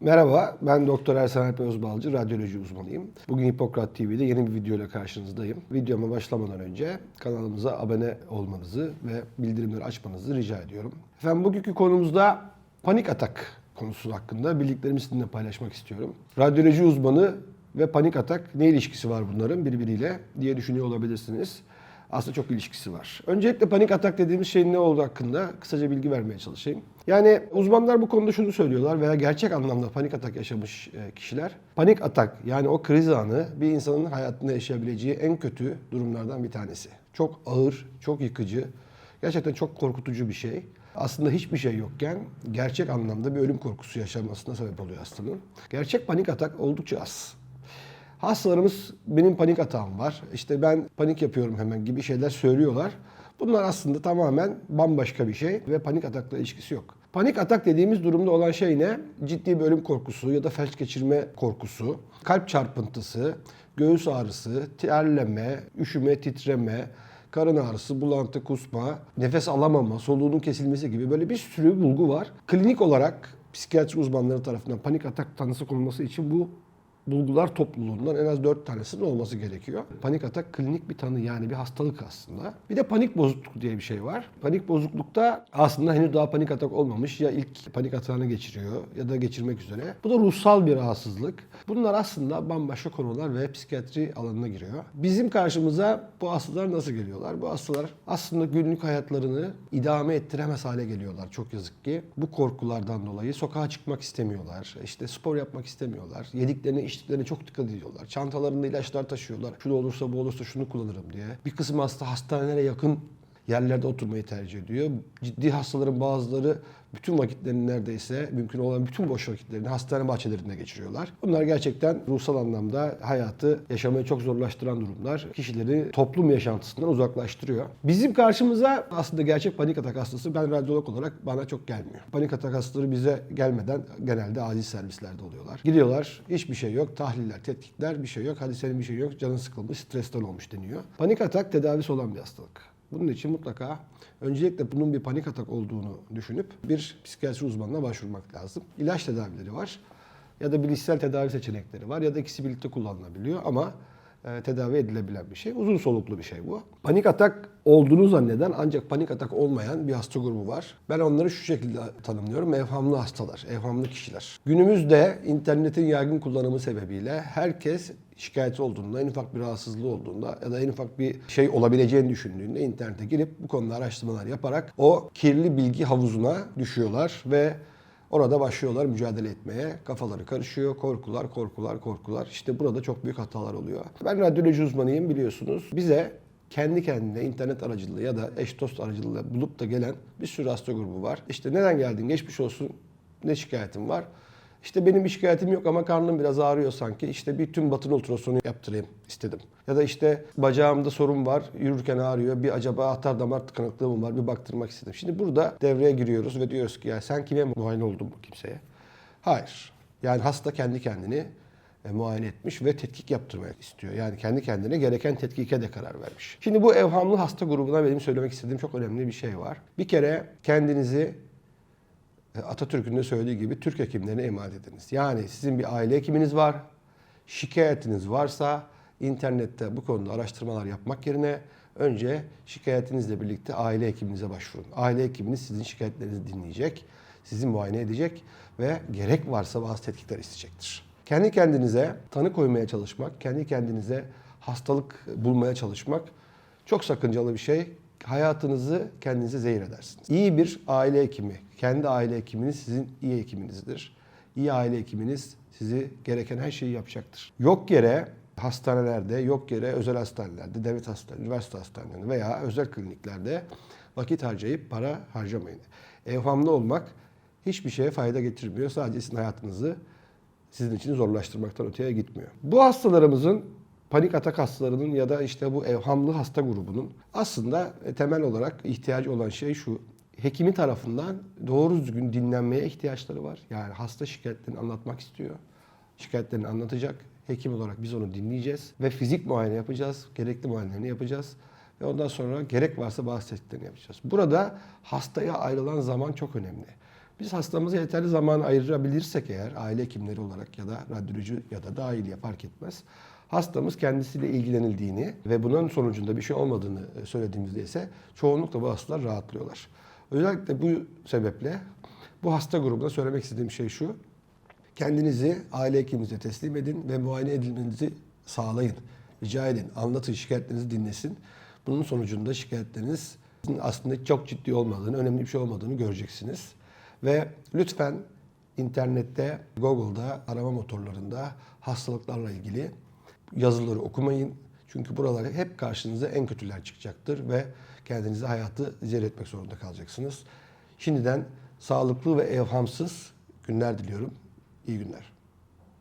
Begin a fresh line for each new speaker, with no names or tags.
Merhaba, ben Doktor Ersan Alp Özbalcı, radyoloji uzmanıyım. Bugün Hipokrat TV'de yeni bir video ile karşınızdayım. Videoma başlamadan önce kanalımıza abone olmanızı ve bildirimleri açmanızı rica ediyorum. Efendim bugünkü konumuzda panik atak konusu hakkında bildiklerimi sizinle paylaşmak istiyorum. Radyoloji uzmanı ve panik atak ne ilişkisi var bunların birbiriyle diye düşünüyor olabilirsiniz. Aslında çok ilişkisi var. Öncelikle panik atak dediğimiz şeyin ne olduğu hakkında kısaca bilgi vermeye çalışayım. Yani uzmanlar bu konuda şunu söylüyorlar veya gerçek anlamda panik atak yaşamış e, kişiler panik atak yani o kriz anı bir insanın hayatında yaşayabileceği en kötü durumlardan bir tanesi. Çok ağır, çok yıkıcı, gerçekten çok korkutucu bir şey. Aslında hiçbir şey yokken gerçek anlamda bir ölüm korkusu yaşamasına sebep oluyor hastanın. Gerçek panik atak oldukça az. Hastalarımız benim panik atağım var. İşte ben panik yapıyorum hemen gibi şeyler söylüyorlar. Bunlar aslında tamamen bambaşka bir şey ve panik atakla ilişkisi yok. Panik atak dediğimiz durumda olan şey ne? Ciddi bir ölüm korkusu ya da felç geçirme korkusu, kalp çarpıntısı, göğüs ağrısı, terleme, üşüme, titreme, karın ağrısı, bulantı, kusma, nefes alamama, soluğunun kesilmesi gibi böyle bir sürü bulgu var. Klinik olarak psikiyatri uzmanları tarafından panik atak tanısı konulması için bu bulgular topluluğundan en az 4 tanesinin olması gerekiyor. Panik atak klinik bir tanı yani bir hastalık aslında. Bir de panik bozukluk diye bir şey var. Panik bozuklukta aslında henüz daha panik atak olmamış ya ilk panik atağını geçiriyor ya da geçirmek üzere. Bu da ruhsal bir rahatsızlık. Bunlar aslında bambaşka konular ve psikiyatri alanına giriyor. Bizim karşımıza bu hastalar nasıl geliyorlar? Bu hastalar aslında günlük hayatlarını idame ettiremez hale geliyorlar çok yazık ki. Bu korkulardan dolayı sokağa çıkmak istemiyorlar. İşte spor yapmak istemiyorlar. Yediklerine içtiklerine çok dikkat ediyorlar. Çantalarında ilaçlar taşıyorlar. Şu olursa bu olursa şunu kullanırım diye. Bir kısım hasta hastanelere yakın yerlerde oturmayı tercih ediyor. Ciddi hastaların bazıları bütün vakitlerini neredeyse mümkün olan bütün boş vakitlerini hastane bahçelerinde geçiriyorlar. Bunlar gerçekten ruhsal anlamda hayatı yaşamayı çok zorlaştıran durumlar. Kişileri toplum yaşantısından uzaklaştırıyor. Bizim karşımıza aslında gerçek panik atak hastası ben radyolog olarak bana çok gelmiyor. Panik atak hastaları bize gelmeden genelde acil servislerde oluyorlar. Gidiyorlar hiçbir şey yok. Tahliller, tetkikler bir şey yok. Hadi senin bir şey yok. Canın sıkılmış, stresten olmuş deniyor. Panik atak tedavisi olan bir hastalık. Bunun için mutlaka öncelikle bunun bir panik atak olduğunu düşünüp bir psikiyatri uzmanına başvurmak lazım. İlaç tedavileri var ya da bilişsel tedavi seçenekleri var ya da ikisi birlikte kullanılabiliyor ama e, tedavi edilebilen bir şey. Uzun soluklu bir şey bu. Panik atak olduğunu zanneden ancak panik atak olmayan bir hasta grubu var. Ben onları şu şekilde tanımlıyorum. Evhamlı hastalar, evhamlı kişiler. Günümüzde internetin yaygın kullanımı sebebiyle herkes şikayeti olduğunda, en ufak bir rahatsızlığı olduğunda ya da en ufak bir şey olabileceğini düşündüğünde internete girip bu konuda araştırmalar yaparak o kirli bilgi havuzuna düşüyorlar ve orada başlıyorlar mücadele etmeye. Kafaları karışıyor, korkular, korkular, korkular. İşte burada çok büyük hatalar oluyor. Ben radyoloji uzmanıyım biliyorsunuz. Bize kendi kendine internet aracılığıyla ya da eş dost aracılığıyla bulup da gelen bir sürü hasta grubu var. İşte neden geldin, geçmiş olsun, ne şikayetin var? İşte benim bir şikayetim yok ama karnım biraz ağrıyor sanki. İşte bir tüm batın ultrasonu yaptırayım istedim. Ya da işte bacağımda sorun var, yürürken ağrıyor. Bir acaba ahtar damar tıkanıklığı mı var bir baktırmak istedim. Şimdi burada devreye giriyoruz ve diyoruz ki ya sen kime muayene oldun bu kimseye? Hayır. Yani hasta kendi kendini e, muayene etmiş ve tetkik yaptırmak istiyor. Yani kendi kendine gereken tetkike de karar vermiş. Şimdi bu evhamlı hasta grubuna benim söylemek istediğim çok önemli bir şey var. Bir kere kendinizi Atatürk'ün de söylediği gibi Türk hekimlerine emanet ediniz. Yani sizin bir aile hekiminiz var. Şikayetiniz varsa internette bu konuda araştırmalar yapmak yerine önce şikayetinizle birlikte aile hekiminize başvurun. Aile hekiminiz sizin şikayetlerinizi dinleyecek, sizi muayene edecek ve gerek varsa bazı tetkikler isteyecektir. Kendi kendinize tanı koymaya çalışmak, kendi kendinize hastalık bulmaya çalışmak çok sakıncalı bir şey hayatınızı kendinize zehir edersiniz. İyi bir aile hekimi, kendi aile hekiminiz sizin iyi hekiminizdir. İyi aile hekiminiz sizi gereken her şeyi yapacaktır. Yok yere hastanelerde, yok yere özel hastanelerde, devlet hastaneleri, üniversite hastanelerinde veya özel kliniklerde vakit harcayıp para harcamayın. Evhamlı olmak hiçbir şeye fayda getirmiyor. Sadece sizin hayatınızı sizin için zorlaştırmaktan öteye gitmiyor. Bu hastalarımızın panik atak hastalarının ya da işte bu evhamlı hasta grubunun aslında e, temel olarak ihtiyacı olan şey şu. Hekimi tarafından doğru düzgün dinlenmeye ihtiyaçları var. Yani hasta şikayetlerini anlatmak istiyor. Şikayetlerini anlatacak. Hekim olarak biz onu dinleyeceğiz ve fizik muayene yapacağız. Gerekli muayenelerini yapacağız. Ve ondan sonra gerek varsa bazı tetkiklerini yapacağız. Burada hastaya ayrılan zaman çok önemli. Biz hastamıza yeterli zaman ayırabilirsek eğer aile hekimleri olarak ya da radyoloji ya da dahiliye fark etmez. Hastamız kendisiyle ilgilenildiğini ve bunun sonucunda bir şey olmadığını söylediğimizde ise çoğunlukla bu hastalar rahatlıyorlar. Özellikle bu sebeple bu hasta grubuna söylemek istediğim şey şu. Kendinizi aile hekiminize teslim edin ve muayene edilmenizi sağlayın. Rica edin. Anlatın, şikayetlerinizi dinlesin. Bunun sonucunda şikayetleriniz aslında çok ciddi olmadığını, önemli bir şey olmadığını göreceksiniz. Ve lütfen internette, Google'da, arama motorlarında hastalıklarla ilgili yazıları okumayın. Çünkü buralar hep karşınıza en kötüler çıkacaktır ve kendinize hayatı zehir etmek zorunda kalacaksınız. Şimdiden sağlıklı ve evhamsız günler diliyorum. İyi günler.